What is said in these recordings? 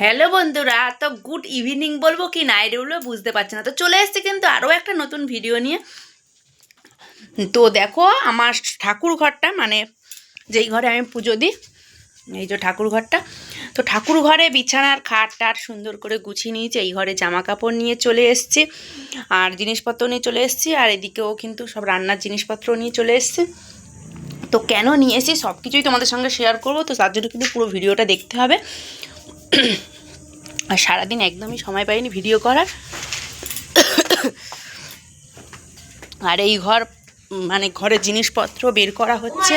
Hello বন্ধুরা, তো good evening বলব কি নাইট বলব বুঝতে পারছি না। তো চলে এসেছি কিন্তু আরও একটা নতুন ভিডিও নিয়ে। তো দেখো, আমার ঠাকুর ঘরটা মানে যেই ঘরে আমি পুজো দিই, এই যে ঠাকুর ঘরটা, তো ঠাকুর ঘরে বিছানার খাট টাট সুন্দর করে গুছিয়ে নিয়েছি, এই ঘরে জামা কাপড় নিয়ে চলে এসেছি, আর জিনিসপত্র নিয়ে চলে এসেছি, আর এদিকেও কিন্তু সব রান্নার জিনিসপত্র নিয়ে চলে এসেছি। তো কেন নিয়ে এসেছি সব কিছুই তোমাদের সঙ্গে শেয়ার করব, তো তার জন্য কিন্তু পুরো ভিডিওটা দেখতে হবে। আর সারাদিন একদমই সময় পাইনি ভিডিও করার। আর এই ঘর মানে ঘরের জিনিসপত্র বের করা হচ্ছে।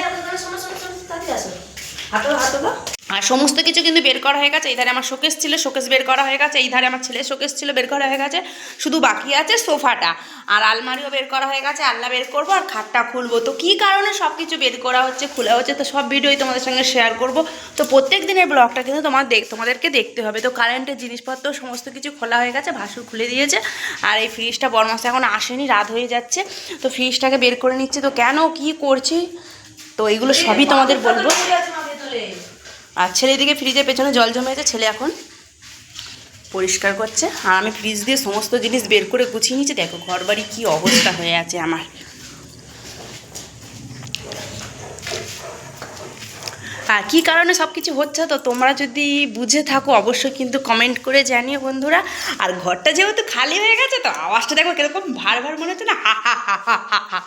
আর সমস্ত কিছু কিন্তু বের করা হয়ে গেছে এই ধারে আমার শোকেস ছিল শোকেস বের করা হয়ে গেছে এই ধারে আমার ছেলের শোকেস ছিল বের করা হয়ে গেছে শুধু বাকি আছে সোফাটা আর আলমারিও বের করা হয়ে গেছে আলনা বের করব আর খাটটা খুলবো তো কী কারণে সব কিছু বের করা হচ্ছে খোলা হচ্ছে তো সব ভিডিওই তোমাদের সঙ্গে শেয়ার করব তো প্রত্যেক দিনের ব্লগটা কিন্তু তোমার দেখ তোমাদেরকে দেখতে হবে তো কারেন্টের জিনিসপত্র সমস্ত কিছু খোলা হয়ে গেছে ভাসু খুলে দিয়েছে আর এই ফ্রিজটা বরমাসে এখন আসেনি রাত হয়ে যাচ্ছে তো ফ্রিজটাকে বের করে নিচ্ছে তো কেন কি করছি তো এইগুলো সবই তোমাদের বলব আর ছেলে দিকে ফ্রিজের পেছনে জল জমে আছে ছেলে এখন পরিষ্কার করছে আর আমি ফ্রিজ দিয়ে সমস্ত জিনিস বের করে গুছিয়ে নিয়েছি দেখো ঘর বাড়ি কী অবস্থা হয়ে আছে আমার আর কী কারণে সব কিছু হচ্ছে তো তোমরা যদি বুঝে থাকো অবশ্যই কিন্তু কমেন্ট করে জানিও বন্ধুরা আর ঘরটা যেহেতু খালি হয়ে গেছে তো আওয়াজটা দেখো কীরকম ভার ভার মনে হচ্ছে না হা হা হা হা হা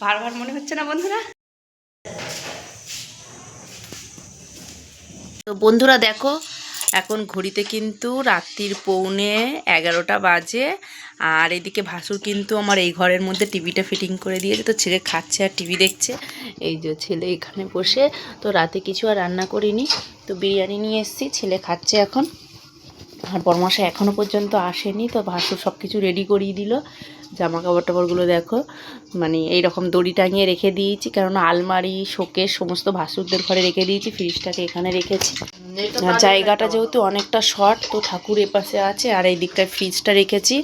ভার ভার মনে হচ্ছে না বন্ধুরা তো বন্ধুরা দেখো, এখন ঘড়িতে কিন্তু রাত্রির পৌনে এগারোটা বাজে, আর এদিকে ভাসুর কিন্তু আমার এই ঘরের মধ্যে টিভিটা ফিটিং করে দিয়েছে, তো ছেলে খাচ্ছে আর টিভি দেখছে। এই যে ছেলে এখানে বসে, তো রাতে কিছু আর রান্না করিনি, তো বিরিয়ানি নিয়ে এসেছি, ছেলে খাচ্ছে এখন। আর বরমাসা এখনও পর্যন্ত আসেনি, তো ভাসুর সব কিছু রেডি করিয়ে দিল। জামা কাপড় টাপড়গুলো দেখো মানে এইরকম দড়ি টাঙিয়ে রেখে দিয়েছি কারণ আলমারি, শোকেস সমস্ত ভাসুরদের ঘরে রেখে দিয়েছি, ফ্রিজটাকে এখানে রেখেছি। জায়গাটা যেহেতু অনেকটা শর্ট তো ঠাকুর এপাশে আছে, আর এই দিকটায় ফ্রিজটা রেখেছি।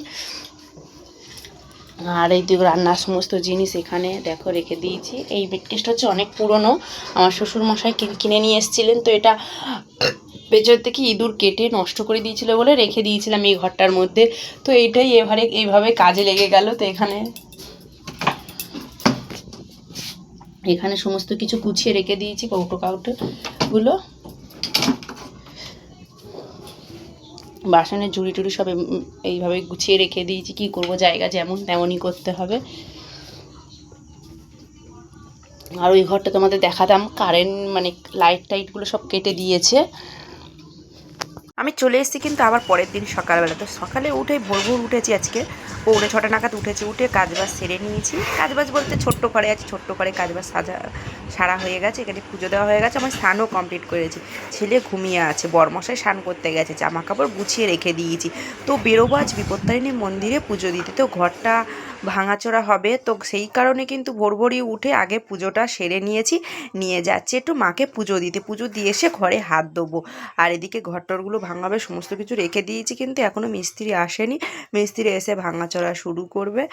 আর এই দিকে রান্নার সমস্ত জিনিস এখানে দেখো রেখে দিয়েছি। এই বেডকেসটা হচ্ছে অনেক পুরনো, আমার শ্বশুরমশাই কিনে নিয়ে এসেছিলেন, তো এটা পেছন থেকে ইঁদুর কেটে নষ্ট করে দিয়েছিল বলে রেখে দিয়েছিলাম এই ঘরটার মধ্যে। তো এইটাই এবারে এইভাবে কাজে লেগে গেল তো এখানে। এখানে সমস্ত কিছু গুছিয়ে রেখে দিয়েছি কৌটো কাউটোগুলো। বাসনের ঝুড়ি টুড়ি সব এইভাবে গুছিয়ে রেখে দিয়েছি, কি করব জায়গা যেমন তেমনই করতে হবে। আর ওই ঘরটা তোমাদের দেখাতাম কারেন্ট মানে লাইট টাইটগুলো সব কেটে দিয়েছে। আমি চলে এসেছি কিন্তু আবার পরের দিন সকালবেলা। তো সকালে উঠে ভোর ভোর উঠেছি আজকে। পৌনে ছটা নাগাদ উঠেছি, উঠে কাজবাজ সেরে নিয়েছি। কাজবাজ বলতে ছোট্ট ঘরে আছে, ছোট্ট ঘরে কাজবাজ সাজা, সারা হয়ে গেছে। এখানে পুজো দেওয়া হয়ে গেছে, আমার স্নানও কমপ্লিট করেছি। ছেলে ঘুমিয়ে আছে, বরমশাই স্নান করতে গেছে জামা কাপড় গুছিয়ে রেখে দিয়েছি। তো বেরোবো আজ বিপত্তারিণী মন্দিরে পুজো দিতে। তো ঘরটা ভাঙাচোরা হবে, তো সেই কারণে কিন্তু ভোর ভোরই উঠে আগে পুজোটা সেরে নিয়েছি। নিয়ে যাচ্ছি একটু মাকে পুজো দিতে। পুজো দিয়ে এসে ঘরে হাত দেবো আর এদিকে ঘরটরগুলো ভাঙাবে, সমস্ত কিছু রেখে দিয়েছি কিন্তু এখনও মিস্ত্রি আসেনি। মিস্ত্রি এসে ভাঙাচোরা শুরু করবে।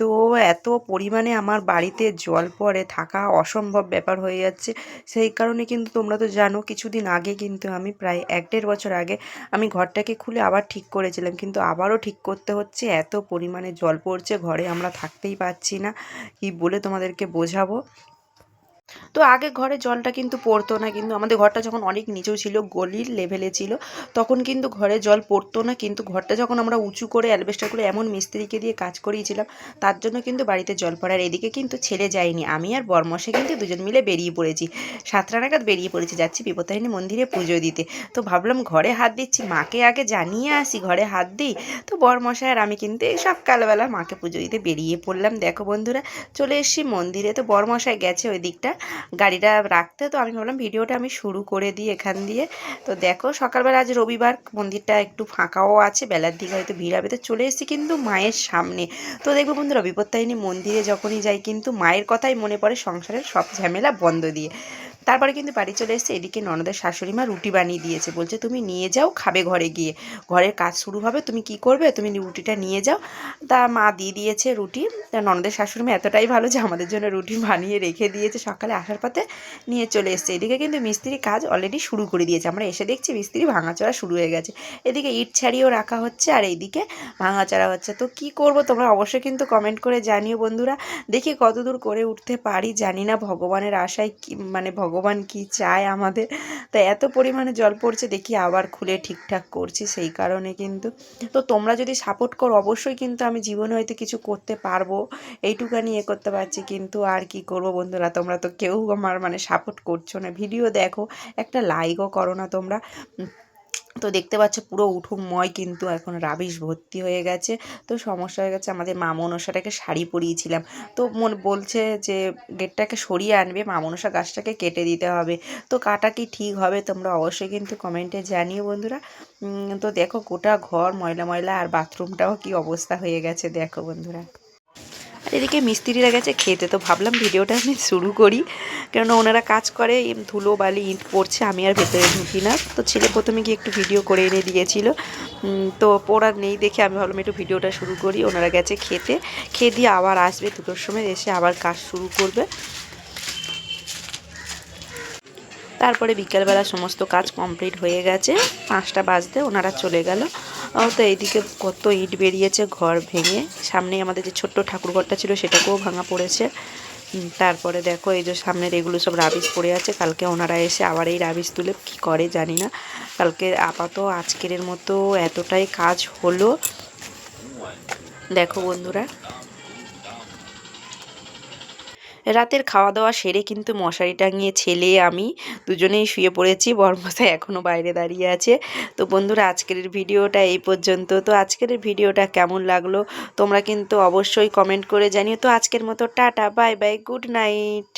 তো এত পরিমাণে আমার বাড়িতে জল পড়ে, থাকা অসম্ভব ব্যাপার হয়ে যাচ্ছে। সেই কারণে কিন্তু তোমরা তো জানো, কিছুদিন আগে কিন্তু আমি প্রায় এক দেড় বছর আগে আমি ঘরটাকে খুলে আবার ঠিক করেছিলাম। কিন্তু আবারও ঠিক করতে হচ্ছে, এত পরিমাণে জল পড়ছে, ঘরে আমরা থাকতেই পারছি না। কি বলে তোমাদেরকে বোঝাবো? তো আগে ঘরে জলটা কিন্তু পড়তো না, কিন্তু আমাদের ঘরটা যখন অনেক নিচু ছিল, গলির লেভেলে ছিল, তখন কিন্তু ঘরে জল পড়তো না, কিন্তু ঘরটা যখন আমরা উঁচু করে অ্যালবেস্টার করে এমন মিস্ত্রিকে দিয়ে কাজ করিয়েছিলাম, তার জন্য কিন্তু বাড়িতে জল পড়ার এদিকে কিন্তু ছেলে যায়নি, আমি আর বরমশে কিন্তু দুজন মিলে বেরিয়ে পড়েছি। সাতটা নাগাদ বেরিয়ে পড়েছি, যাচ্ছি বিপত্তারিণী মন্দিরে পুজো দিতে। তো ভাবলাম ঘরে হাত দিচ্ছি, মাকে আগে জানিয়ে আসি, ঘরে হাত দিই। তো বরমশাই আর আমি কিন্তু এই সকালবেলা মাকে পুজো দিতে বেরিয়ে পড়লাম। দেখো বন্ধুরা, চলে এসেছি মন্দিরে। তো বরমশাই গেছে ওই দিকটা। গাড়িটা রাখতে, তো আমি ভাবলাম ভিডিওটা আমি শুরু করে দিই এখান দিয়ে। তো দেখো, সকালবেলা আজ রবিবার, মন্দিরটা একটু ফাঁকাও আছে, বেলার দিকে হয়তো ভিড় হবে। তো চলে এসেছি কিন্তু মায়ের সামনে। তো দেখব বন্ধুরা বিপত্তায়নি মন্দিরে যখনই যাই কিন্তু মায়ের কথাই মনে পড়ে সংসারের সব ঝামেলা বন্ধ দিয়ে। তারপরে কিন্তু বাড়ি চলে এসেছে। এদিকে ননদের শাশুড়ি মা রুটি বানিয়ে দিয়েছে। বলছে, তুমি নিয়ে যাও, খাবে ঘরে গিয়ে। ঘরের কাজ শুরু হবে, তুমি কি করবে? তুমি রুটিটা নিয়ে যাও। তা মা দিয়ে দিয়েছে রুটি। তা ননদের শাশুড়ি মা এতটাই ভালো যে আমাদের জন্য রুটি বানিয়ে রেখে দিয়েছে। সকালে আসার পথে নিয়ে চলে এসছে। এদিকে কিন্তু মিস্ত্রি কাজ অলরেডি শুরু করে দিয়েছে। আমরা এসে দেখছি মিস্ত্রি ভাঙাচোরা শুরু হয়ে গেছে। এদিকে ইট ছাড়িয়েও রাখা হচ্ছে আর এইদিকে ভাঙাচোরা হচ্ছে। তো কি করব তোমরা অবশ্যই কিন্তু কমেন্ট করে জানিও বন্ধুরা। দেখি কতদূর করে উঠতে পারি, জানি না। ভগবানের আশায় কি মানে ভগবান কি চায় আমাদের? তো এত পরিমাণে জল পড়ছে, দেখি আবার খুলে ঠিকঠাক করছি, সেই কারণে কিন্তু। তো তোমরা যদি সাপোর্ট করো, অবশ্যই কিন্তু আমি জীবনে হয়তো কিছু করতে পারব। এইটুকানি এ করতে পারছি, কিন্তু আর কি করব বন্ধুরা? তোমরা তো কেউ আমার মানে সাপোর্ট করছ না। ভিডিও দেখো, একটা লাইকও করো না তোমরা। তো দেখতে পাচ্ছ পুরো উঠোনময় কিন্তু এখন রাবিশ ভর্তি হয়ে গেছে। তো সমস্যা হয়ে গেছে, আমাদের মা মনসাটাকে শাড়ি পরিয়েছিলাম। তো মন বলছে যে গেটটাকে সরিয়ে আনবে মা মনসা গাছটাকে কেটে দিতে হবে। তো কাটা কি ঠিক হবে তোমরা অবশ্যই কিন্তু কমেন্টে জানিও বন্ধুরা। তো দেখো গোটা ঘর ময়লা ময়লা আর বাথরুমটাও কি অবস্থা হয়ে গেছে, দেখো বন্ধুরা। আর এদিকে মিস্ত্রিরা গেছে খেতে তো ভাবলাম ভিডিওটা আমি শুরু করি। কেননা ওনারা কাজ করে ধুলো, বালি, ইট পড়ছে, আমি আর ভেতরে ঢুকি না। তো ছেলে প্রথমে গিয়ে একটু ভিডিও করে এনে দিয়েছিল। তো পড়ার নেই দেখে আমি ভাবলাম একটু ভিডিওটা শুরু করি। ওনারা গেছে খেতে, খেয়ে দিয়ে আবার আসবে, দুটোর সময় এসে আবার কাজ শুরু করবে। তারপরে বিকেলবেলা সমস্ত কাজ কমপ্লিট হয়ে গেছে। পাঁচটা বাজতে ওনারা চলে গেল। তো এইদিকে কত ইট বেরিয়েছে, ঘর ভেঙে। সামনে আমাদের যে ছোট্ট ঠাকুর ঘরটা ছিল সেটাকেও ভাঙা পড়েছে। তারপরে দেখো এই যে সামনের এগুলো সব রাবিশ পড়ে আছে। কালকে ওনারা এসে আবার এই রাবিশ তুলে কি করে জানি না। কালকে আপাতত আজকের মতো এতটাই কাজ হলো। দেখো বন্ধুরা রাতের খাওয়া দাওয়া সেরে কিন্তু মশারি টাঙিয়ে ছেলে, আমি দুজনেই শুয়ে পড়েছি। বরমশাই এখনও বাইরে দাঁড়িয়ে আছে। তো বন্ধুরা, আজকের ভিডিওটা এই পর্যন্ত। তো আজকের ভিডিওটা কেমন লাগল তোমরা কিন্তু অবশ্যই কমেন্ট করে জানিও। তো আজকের মতো tata, bye bye good night